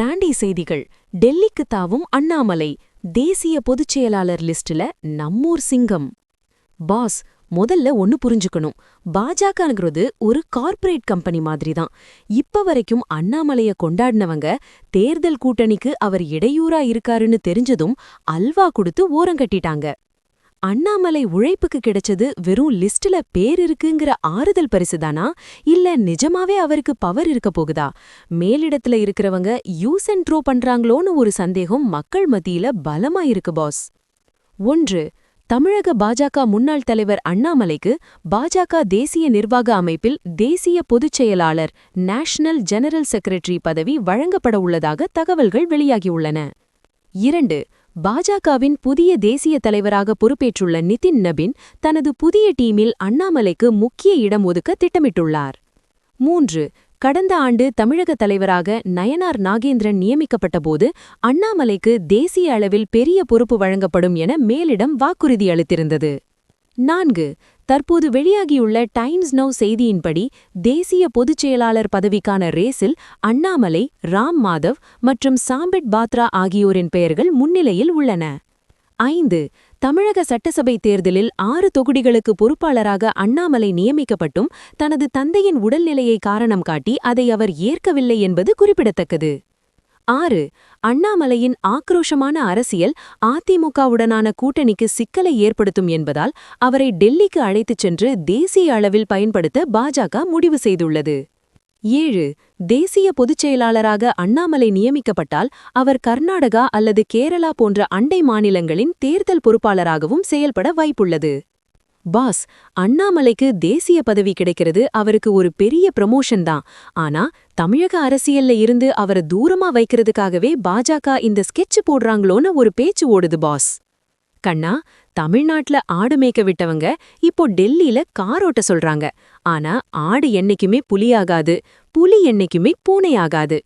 Brandy செய்திகள் டெல்லிக்கு தாவும் அண்ணாமலை தேசிய பொதுச் செயலாளர் லிஸ்ட்ல நம்மூர் சிங்கம். பாஸ் முதல்ல ஒன்னு புரிஞ்சுக்கணும். பாஜகங்கிறது ஒரு கார்ப்பரேட் கம்பெனி மாதிரி தான் இப்ப வரைக்கும் அண்ணாமலைய கொண்டாடினவங்க தேர்தல் கூட்டணிக்கு அவர் இடையூறா இருக்காருன்னு தெரிஞ்சதும் அல்வா கொடுத்து ஓரங்கட்டிட்டாங்க அண்ணாமலை உழைப்புக்கு கிடைச்சது வெறும் லிஸ்ட்ல பேர் இருக்குங்கிற ஆறுதல் பரிசுதானா இல்ல நிஜமாவே அவருக்கு பவர் இருக்க போகுதா? மேலிடத்துல இருக்கிறவங்க யூஸ் அண்ட் ட்ரோ பண்றாங்களோன்னு ஒரு சந்தேகம் மக்கள் மத்தியில பலமா இருக்கு பாஸ் ஒன்று தமிழக பாஜக முன்னாள் தலைவர் அண்ணாமலைக்கு பாஜக தேசிய நிர்வாக அமைப்பில் தேசிய பொதுச் செயலாளர் நேஷனல் ஜெனரல் செக்ரட்டரி பதவி வழங்கப்பட உள்ளதாக தகவல்கள் வெளியாகியுள்ளன இரண்டு பாஜகவின் புதிய தேசிய தலைவராக பொறுப்பேற்றுள்ள நிதின் நபின் தனது புதிய டீமில் அண்ணாமலைக்கு முக்கிய இடம் ஒதுக்க திட்டமிட்டுள்ளார். மூன்று கடந்த ஆண்டு தமிழக தலைவராக நயனார் நாகேந்திரன் நியமிக்கப்பட்டபோது அண்ணாமலைக்கு தேசிய அளவில் பெரிய பொறுப்பு வழங்கப்படும் என மேலிடம் வாக்குறுதி அளித்திருந்தது. நான்கு தற்போது வெளியாகியுள்ள டைம்ஸ் நவ் செய்தியின்படி தேசிய பொதுச் செயலாளர் பதவிக்கான ரேஸில் அண்ணாமலை ராம் மாதவ் மற்றும் சாம்பிட் பாத்ரா ஆகியோரின் பெயர்கள் முன்னிலையில் உள்ளன. ஐந்து தமிழக சட்டசபை தேர்தலில் ஆறு தொகுதிகளுக்கு பொறுப்பாளராக அண்ணாமலை நியமிக்கப்பட்டும் தனது தந்தையின் உடல்நிலையை காரணம் காட்டி அதை அவர் ஏற்கவில்லை என்பது குறிப்பிடத்தக்கது. ஆறு அண்ணாமலையின் ஆக்ரோஷமான அரசியல் அதிமுகவுடனான கூட்டணிக்கு சிக்கலை ஏற்படுத்தும் என்பதால் அவரை டெல்லிக்கு அழைத்துச் சென்று தேசிய அளவில் பயன்படுத்த பாஜக முடிவு செய்துள்ளது. ஏழு தேசிய பொதுச் செயலாளராக அண்ணாமலை நியமிக்கப்பட்டால் அவர் கர்நாடகா அல்லது கேரளா போன்ற அண்டை மாநிலங்களின் தேர்தல் பொறுப்பாளராகவும் செயல்பட வாய்ப்புள்ளது. பாஸ் அண்ணாமலைக்கு தேசிய பதவி கிடைக்கிறது அவருக்கு ஒரு பெரிய ப்ரமோஷன் தான். ஆனா தமிழக அரசியல்ல இருந்து அவரை தூரமா வைக்கிறதுக்காகவே பாஜக இந்த ஸ்கெட்ச் போடுறாங்களோன்னு ஒரு பேச்சு ஓடுது பாஸ். கண்ணா தமிழ்நாட்டுல ஆடு மேய்க்க விட்டவங்க இப்போ டெல்லியில காரோட்ட சொல்றாங்க. ஆனா ஆடு என்னைக்குமே புலியாகாது. புலி என்னைக்குமே பூனையாகாது.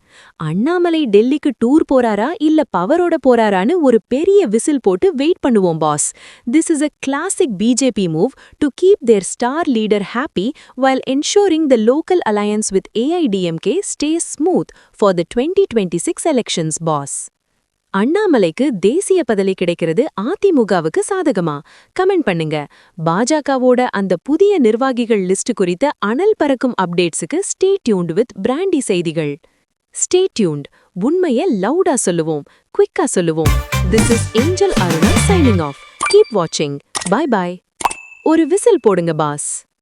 அண்ணாமலை டெல்லிக்கு டூர் போறாரா இல்ல பவரோட போறாரான்னு ஒரு பெரிய விசில் போட்டு வெயிட் பண்ணுவோம் boss. This is a classic BJP move to keep their star leader happy while ensuring the local alliance with AIADMK stay smooth for the twenty twenty six elections boss அண்ணாமலைக்கு தேசிய பதவி கிடைக்கிறது அதிமுகவுக்கு சாதகமா? Comment பண்ணுங்க. பாஜகவோட அந்த புதிய நிர்வாகிகள் லிஸ்ட் குறித்த அனல் பறக்கும் அப்டேட்ஸுக்கு ஸ்டே டியூன்ட் வித் பிராண்டி செய்திகள். Stay tuned. உண்மைய லவுடா சொல்லுவோம் குவிக்கா சொல்லுவோம். This is Angel Aruna signing off keep வாட்சிங் பை பாய் ஒரு விசில் போடுங்க பாஸ்.